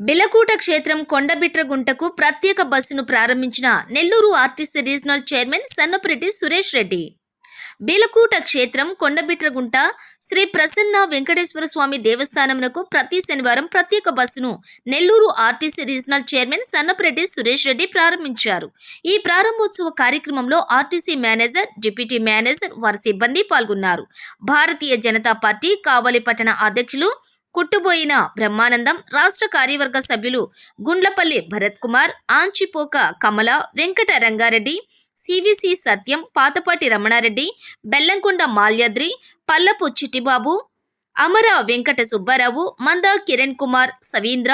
బిలకూట క్షేత్రం కొండబిట్రగుంటకు ప్రత్యేక బస్సును ప్రారంభించిన Nellore RTC regional chairman Sannapareddy Suresh Reddy. Bilakuta క్షేత్రం కొండబిట్రగుంట శ్రీ ప్రసన్న వెంకటేశ్వర స్వామి దేవస్థానమునకు ప్రతి శనివారం ప్రత్యేక బస్సును Nellore RTC regional chairman Sannapareddy Suresh Reddy ప్రారంభించారు. ఈ ప్రారంభోత్సవ కార్యక్రమంలో ఆర్టీసీ మేనేజర్ డిప్యూటీ మేనేజర్ వారి సిబ్బంది పాల్గొన్నారు. భారతీయ జనతా పార్టీ కావలి పట్టణ అధ్యక్షులు కుట్టుబోయిన బ్రహ్మానందం రాష్ట్ర కార్యవర్గ సభ్యులు గుండ్లపల్లి భరత్ కుమార్ ఆంచిపోక కమల వెంకట రంగారెడ్డి సివిసి సత్యం పాతపాటి రమణారెడ్డి బెల్లంకొండ మాల్యాద్రి పల్లపు చిట్టిబాబు అమర వెంకట సుబ్బారావు మంద కిరణ్ కుమార్ సవీంద్ర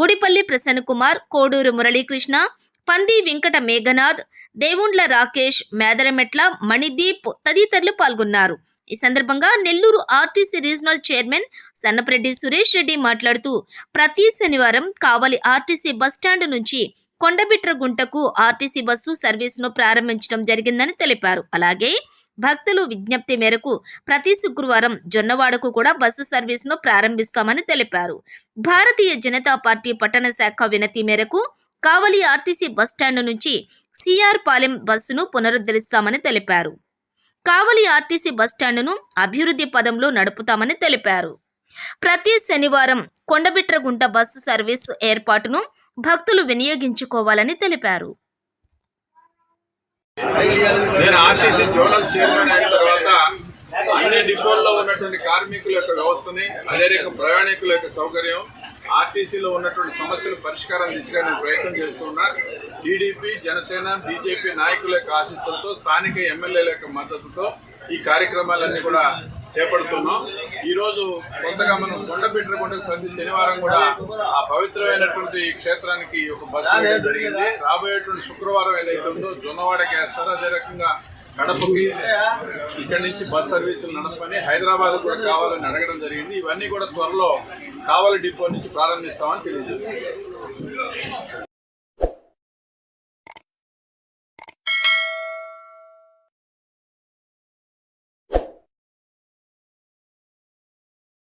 గుడిపల్లి ప్రసన్న కుమార్ కోడూరు మురళీకృష్ణ పంది వెంకట మేఘనాథ్ దేవుండ్ల రాకేష్ మేదరమెట్ల మణిదీప్ తదితరులు పాల్గొన్నారు. ఈ సందర్భంగా Nellore RTC regional chairman Sannapareddy Suresh Reddy మాట్లాడుతూ ప్రతి శనివారం కావలి ఆర్టీసీ బస్టాండ్ నుంచి కొండబిట్రగుంటకు ఆర్టీసీ బస్సు సర్వీసును ప్రారంభించడం జరిగిందని తెలిపారు. అలాగే భక్తులు విజ్ఞప్తి మేరకు ప్రతి శుక్రవారం జొన్నవాడకు కూడా బస్సు సర్వీసును ప్రారంభిస్తామని తెలిపారు. భారతీయ జనతా పార్టీ పట్టణ శాఖ వినతి మేరకు కావలి ఆర్టీసీ బస్టాండ్ నుంచి సిఆర్ పాలెం బస్సును పునరుద్ధరిస్తామని తెలిపారు. కావలి ఆర్టీసీ బస్టాండును అభివృద్ధి పదంలో నడుపుతామని తెలిపారు. ప్రతి శనివారం కొండబిట్రగుంట బస్సు సర్వీస్ ఏర్పాటును భక్తులు వినియోగించుకోవాలని తెలిపారు. నేను ఆర్టీసీ జోనల్ చైర్మన్ అయిన తర్వాత అన్ని డిపోల్లో ఉన్నటువంటి కార్మికుల యొక్క వ్యవస్థని అదే ప్రయాణికుల యొక్క సౌకర్యం ఆర్టీసీలో ఉన్నటువంటి సమస్యలు పరిష్కారం దిశగా నేను ప్రయత్నం చేస్తున్నా. టీడీపీ జనసేన బీజేపీ నాయకుల యొక్క ఆశీస్సులతో స్థానిక ఎమ్మెల్యేల యొక్క మద్దతుతో ఈ కార్యక్రమాలన్నీ కూడా చేపడుతున్నాం. ఈరోజు కొత్తగా మనం కొండబిట్రకొండకు ప్రతి శనివారం కూడా ఆ పవిత్రమైనటువంటి క్షేత్రానికి ఒక బస్సు జరిగింది. రాబోయేటువంటి శుక్రవారం ఏదైతే ఉందో జొన్నవాడకి వేస్తారో అదే రకంగా కడపకి ఇక్కడి నుంచి బస్ సర్వీసులు నడపని హైదరాబాద్ కూడా కావాలని అడగడం జరిగింది. ఇవన్నీ కూడా త్వరలో కావాలి డిపో నుంచి ప్రారంభిస్తామని తెలియజేస్తుంది